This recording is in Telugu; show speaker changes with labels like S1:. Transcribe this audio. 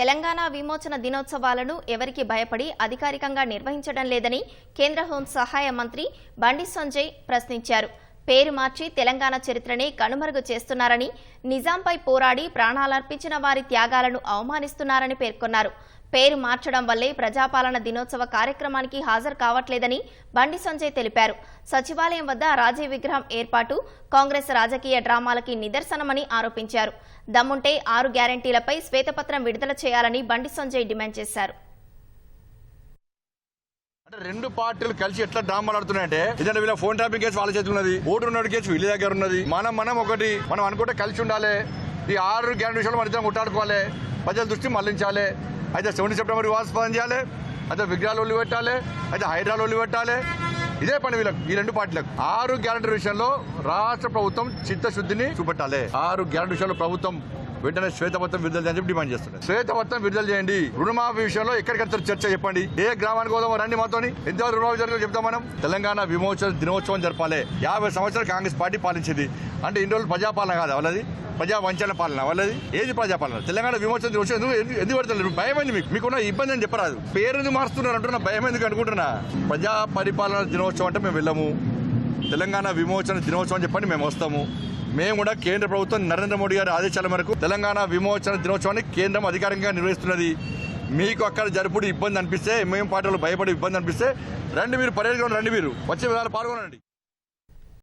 S1: తెలంగాణ విమోచన దినోత్సవాలను ఎవరికి భయపడి అధికారికంగా నిర్వహించడం లేదని కేంద్ర హోం సహాయ మంత్రి బండి సంజయ్ ప్రశ్నించారు. పేరు మార్చి తెలంగాణ చరిత్రని కనుమరుగు చేస్తున్నారని నిజాంపై పోరాడి ప్రాణాలర్పించిన వారి త్యాగాలను అవమానిస్తున్నారని పేర్కొన్నారు. పేరు మార్చడం వల్లే ప్రజాపాలన దినోత్సవ కార్యక్రమానికి హాజరు కావట్లేదని బండి సంజయ్ తెలిపారు. సచివాలయం వద్ద రాజీవ్ విగ్రహం ఏర్పాటు కాంగ్రెస్ రాజకీయ డ్రామాలకి నిదర్శనమని ఆరోపించారు. దమ్ముంటే ఆరు గ్యారంటీలపై శ్వేతపత్రం విడుదల చేయాలని బండి సంజయ్ డిమాండ్ చేశారు.
S2: రెండు పార్టీలు కలిసి ఎట్లా డ్రామాలు ఆడుతున్నాయంటే ఇదంటే వీళ్ళ ఫోన్ ట్యాపింగ్ కేసు వాళ్ళ చేతులు ఉన్నది. ఓటు ఉన్న కేసు వీళ్ళ దగ్గర ఉన్నది. మనం మనం ఒకటి మనం అనుకుంటే కలిసి ఉండాలి. ఈ ఆరు గ్యారెంటీ విషయాలు మన ఇద్దరం కొట్టాడుకోవాలి ప్రజల దృష్టి మళ్ళించాలి. అయితే సెవెంటీ సెప్టెంబర్ వివాదాస్పదం చేయాలి. అయితే విగ్రహాలు ఒళ్ళు పెట్టాలి. అయితే హైడ్రాలు ఒళ్ళు పెట్టాలి. ఇదే పని వీళ్ళకు ఈ రెండు పార్టీలకు. ఆరు గ్యారెంటీ విషయంలో రాష్ట్ర ప్రభుత్వం చిత్తశుద్ధిని చూపెట్టాలి. ఆరు గ్యారంటీ విషయంలో ప్రభుత్వం వెంటనే శ్వేతపత్రం విడుదల చేయాలని చెప్పి డిమాండ్ చేస్తున్నారు. శ్వేతపత్రం విడుదల చేయండి. రుణమాఫీ విషయంలో ఎక్కడికెళ్తారు చర్చ చెప్పండి. ఏ గ్రామానికి పోదాం రండి మాతోని. ఎంతవరకు రుణమాఫీ జరిగిందో చెప్తాం మనం. తెలంగాణ విమోచన దినోత్సవం జరపాలి. యాభై సంవత్సరాలు కాంగ్రెస్ పార్టీ పాలించింది. అంటే ఇన్ని రోజులు ప్రజాపాలన కాదు వాళ్ళది? ప్రజా వంచన పాలన వాళ్ళది? ఏది ప్రజాపాలన? తెలంగాణ విమోచన దినోత్సవం ఎందుకు ఎందుకు- పెడతారు భయం అయింది మీకు. మీకున్న ఇబ్బంది అని చెప్పరాదు. పేరు మారుస్తున్నారు అంటున్నా? భయం ఎందుకు అనుకుంటున్నా? ప్రజా పరిపాలన దినోత్సవం అంటే మేము వెళ్ళము. తెలంగాణ విమోచన దినోత్సవం అని చెప్పండి మేము వస్తాము. మేము కూడా కేంద్ర ప్రభుత్వం నరేంద్ర మోడీ గారి ఆదేశాల మేరకు తెలంగాణ విమోచన దినోత్సవాన్ని కేంద్రం అధికారికంగా నిర్వహిస్తున్నది. మీకు అక్కడ జరుపుడు ఇబ్బంది అనిపిస్తే మేము పార్టీలు భయపడి ఇబ్బంది అనిపిస్తే రండి మీరు పర్యటన రండి మీరు. వచ్చే విధాలు పాల్గొనండి.